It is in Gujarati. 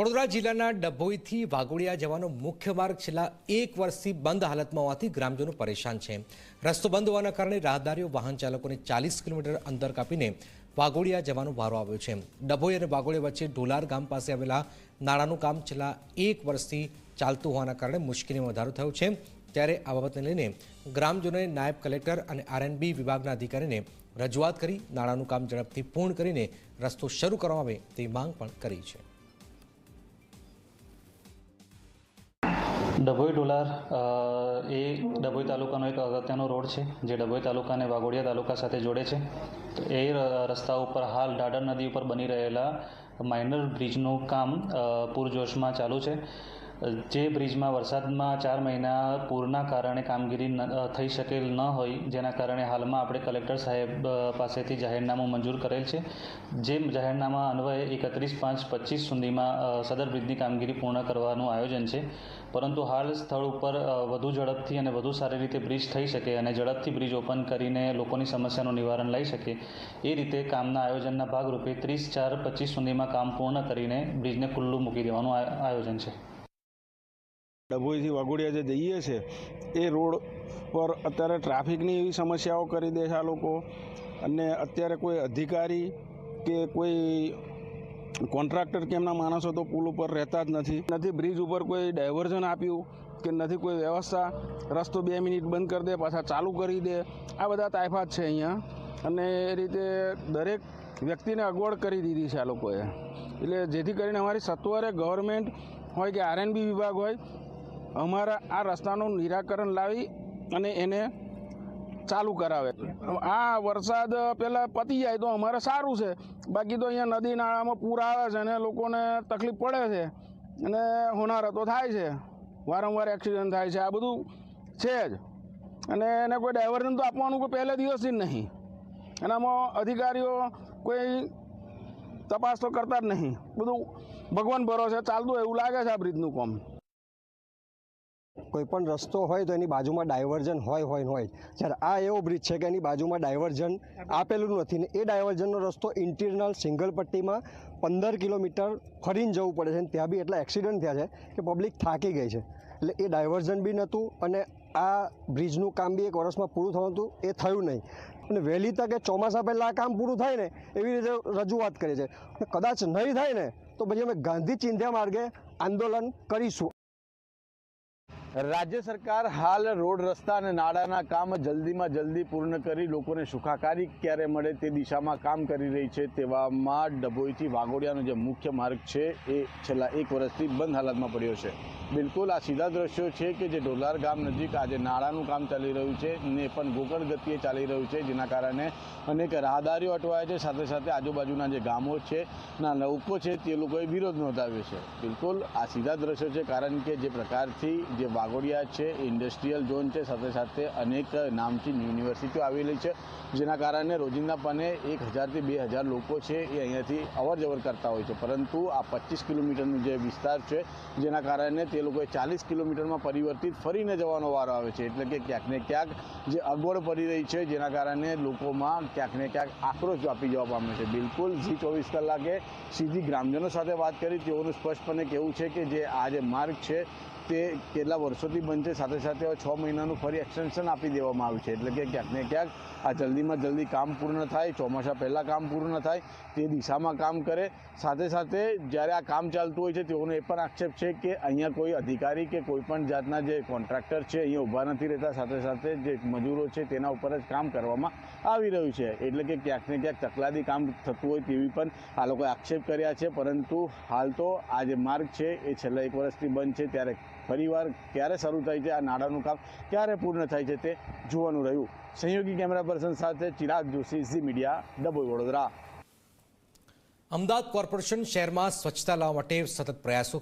વડોદરા જિલ્લાના ડભોઈથી વાઘોડિયા જવાનો મુખ્ય માર્ગ છેલ્લા એક વર્ષથી બંધ હાલતમાં હોવાથી ગ્રામજનો પરેશાન છે. રસ્તો બંધ હોવાના કારણે રાહદારીઓ વાહન ચાલકોને ચાલીસ કિલોમીટર અંતર કાપીને વાઘોડિયા જવાનો વારો આવ્યો છે. ડભોઈ અને વાઘોડિયા વચ્ચે ઢોલાર ગામ પાસે આવેલા નાળાનું કામ છેલ્લા એક વર્ષથી ચાલતું હોવાના કારણે મુશ્કેલીમાં વધારો થયો છે. ત્યારે આ બાબતને લઈને ગ્રામજનોએ નાયબ કલેક્ટર અને આરએનબી વિભાગના અધિકારીને રજૂઆત કરી નાળાનું કામ ઝડપથી પૂર્ણ કરીને રસ્તો શરૂ કરવામાં આવે તેવી માંગ પણ કરી છે. ડભોઈ ડોલાર એ ડભોઈ તાલુકાનો એક અગત્યનો રોડ છે, જે ડભોઈ તાલુકાને વાઘોડિયા તાલુકા સાથે જોડે છે. તો એ રસ્તા ઉપર હાલ ડાડર નદી ઉપર બની રહેલા માઇનર બ્રિજનું કામ પૂરજોશમાં ચાલુ છે. જે બ્રિજમાં વરસાદમાં ચાર મહિના પૂરના કારણે કામગીરી થઈ શકેલ ન હોય, જેના કારણે હાલમાં આપણે કલેક્ટર સાહેબ પાસેથી જાહેરનામું મંજૂર કરેલ છે. જે જાહેરનામા અન્વયે એકત્રીસ પાંચ પચીસ સુધીમાં સદર બ્રિજની કામગીરી પૂર્ણ કરવાનું આયોજન છે. પરંતુ હાલ સ્થળ ઉપર વધુ ઝડપથી અને વધુ સારી રીતે બ્રિજ થઈ શકે અને ઝડપથી બ્રિજ ઓપન કરીને લોકોની સમસ્યાનું નિવારણ લઈ શકે, એ રીતે કામના આયોજનના ભાગરૂપે ત્રીસ ચાર પચીસ સુધીમાં કામ પૂર્ણ કરીને બ્રિજને ખુલ્લું મૂકી દેવાનું આયોજન છે. ડભોઈથી વાઘોડિયા જે જઈએ છે, એ રોડ પર અત્યારે ટ્રાફિકની એવી સમસ્યાઓ કરી દે છે આ લોકો. અને અત્યારે કોઈ અધિકારી કે કોઈ કોન્ટ્રાક્ટર કે એમના માણસો તો પુલ ઉપર રહેતા જ નથી. નથી બ્રિજ ઉપર કોઈ ડાયવર્ઝન આપ્યું કે નથી કોઈ વ્યવસ્થા, રસ્તો બે મિનિટ બંધ કરી દે, પાછા ચાલુ કરી દે. આ બધા તાયફાત છે અહીંયા. અને એ રીતે દરેક વ્યક્તિને અગવડ કરી દીધી છે આ લોકોએ. એટલે જેથી કરીને અમારી સત્વરે ગવર્મેન્ટ હોય કે આરએનબી વિભાગ હોય અમારા આ રસ્તાનું નિરાકરણ લાવી અને એને ચાલુ કરાવે. આ વરસાદ પહેલાં પતી જાય તો અમારે સારું છે. બાકી તો અહીંયા નદી નાળામાં પૂર આવે છે અને લોકોને તકલીફ પડે છે અને હોનારતો થાય છે. વારંવાર એક્સિડન્ટ થાય છે. આ બધું છે જ. અને એને કોઈ ડાયવર્ઝન તો આપવાનું કોઈ પહેલે દિવસથી જ નહીં. અને આમાં અધિકારીઓ કોઈ તપાસ તો કરતા જ નહીં. બધું ભગવાન ભરોસે ચાલતું એવું લાગે છે આ બ્રિજનું કામ. કોઈ પણ રસ્તો હોય તો એની બાજુમાં ડાયવર્ઝન હોય હોય હોય. જ્યારે આ એવો બ્રિજ છે કે એની બાજુમાં ડાયવર્ઝન આપેલું નથી ને એ ડાયવર્ઝનનો રસ્તો ઇન્ટિરનલ સિંગલ પટ્ટીમાં પંદર કિલોમીટર ફરીને જવું પડે છે અને ત્યાં બી એટલા એક્સિડન્ટ થયા છે કે પબ્લિક થાકી ગઈ છે. એટલે એ ડાયવર્ઝન બી નહોતું અને આ બ્રિજનું કામ બી એક વર્ષમાં પૂરું થવાનું હતું, એ થયું નહીં. અને વહેલી તકે ચોમાસા પહેલાં આ કામ પૂરું થાય ને એવી રીતે રજૂઆત કરી છે. કદાચ નહીં થાય ને તો પછી અમે ગાંધી ચિંધ્યા માર્ગે આંદોલન કરીશું. રાજ્ય સરકાર હાલ રોડ રસ્તા અને નાળાના કામ જલ્દીમાં જલ્દી પૂર્ણ કરી લોકોને સુખાકારી ક્યારે મળે તે દિશામાં કામ કરી રહી છે તેવામાં ડભોઈથી વાઘોડિયાનો જે મુખ્ય માર્ગ છે એ છેલ્લા એક વર્ષથી બંધ હાલતમાં પડ્યો છે. બિલકુલ આ સીધા દ્રશ્યો છે કે જે ઢોલાર ગામ નજીક આજે નાળાનું કામ ચાલી રહ્યું છે ને પણ ગોકળ ગતિએ ચાલી રહ્યું છે જેના કારણે અનેક રાહદારીઓ અટવાય છે. સાથે સાથે આજુબાજુના જે ગામો છે, ના લોકો છે તે લોકોએ વિરોધ નોંધાવ્યો છે. બિલકુલ આ સીધા દ્રશ્યો છે કારણ કે જે પ્રકારથી જે વાઘોડિયા છે ઇન્ડસ્ટ્રીયલ ઝોન છે, સાથે સાથે અનેક નામચીન યુનિવર્સિટીઓ આવેલી છે, જેના કારણે રોજિંદાપણે એક હજારથી બે હજાર લોકો છે એ અહીંયાથી અવર જવર કરતા હોય છે. પરંતુ આ પચીસ કિલોમીટરનું જે વિસ્તાર છે, જેના કારણે તે લોકોએ ચાલીસ કિલોમીટરમાં પરિવર્તિત ફરીને જવાનો વારો આવે છે. એટલે કે ક્યાંક ને ક્યાંક જે અગવડ પડી રહી છે, જેના કારણે લોકોમાં ક્યાંક ને ક્યાંક આક્રોશ વ્યાપી જવા પામ્યો છે. બિલકુલ ઝી ચોવીસ કલાકે સીધી ગ્રામજનો સાથે વાત કરી, તેઓનું સ્પષ્ટપણે કહેવું છે કે જે આ જે માર્ગ છે તે કેટલા વર્ષોથી બંધ છે, સાથે સાથે છ મહિનાનું ફરી એક્સટેન્શન આપી દેવામાં આવ્યું છે. એટલે કે ક્યાંક ને ક્યાંક આ જલ્દીમાં જલ્દી કામ પૂર્ણ થાય, ચોમાસા પહેલાં કામ પૂર્ણ થાય, તે દિશામાં કામ કરે. સાથે સાથે જ્યારે આ કામ ચાલતું હોય છે, તેઓનો એ પણ આક્ષેપ છે કે અહીંયા કોઈ અધિકારી કે કોઈ પણ જાતના જે કોન્ટ્રાક્ટર છે, અહીંયા ઊભા નથી રહેતા. સાથે સાથે જે મજૂરો છે, તેના ઉપર જ કામ કરવામાં આવી રહ્યું છે. એટલે કે ક્યાંક ને ક્યાંક તકલાદી કામ થતું હોય તેવી પણ આ લોકોએ આક્ષેપ કર્યા છે. પરંતુ હાલ તો આ જે માર્ગ છે, એ છેલ્લા એક વર્ષથી બંધ છે. ત્યારે ફરીવાર ક્યારે શરૂ થાય છે આ નાડાનું કામ, ક્યારે પૂર્ણ થાય છે તે જોવાનું રહ્યું. સંયોગી કેમેરા પર્સન સાથે ચિરાગ જોશી, ઝી મીડિયા ડબોઈ વડોદરા. અમદાવાદ કોર્પોરેશન શહેરમાં સ્વચ્છતા લાવવા માટે સતત પ્રયાસો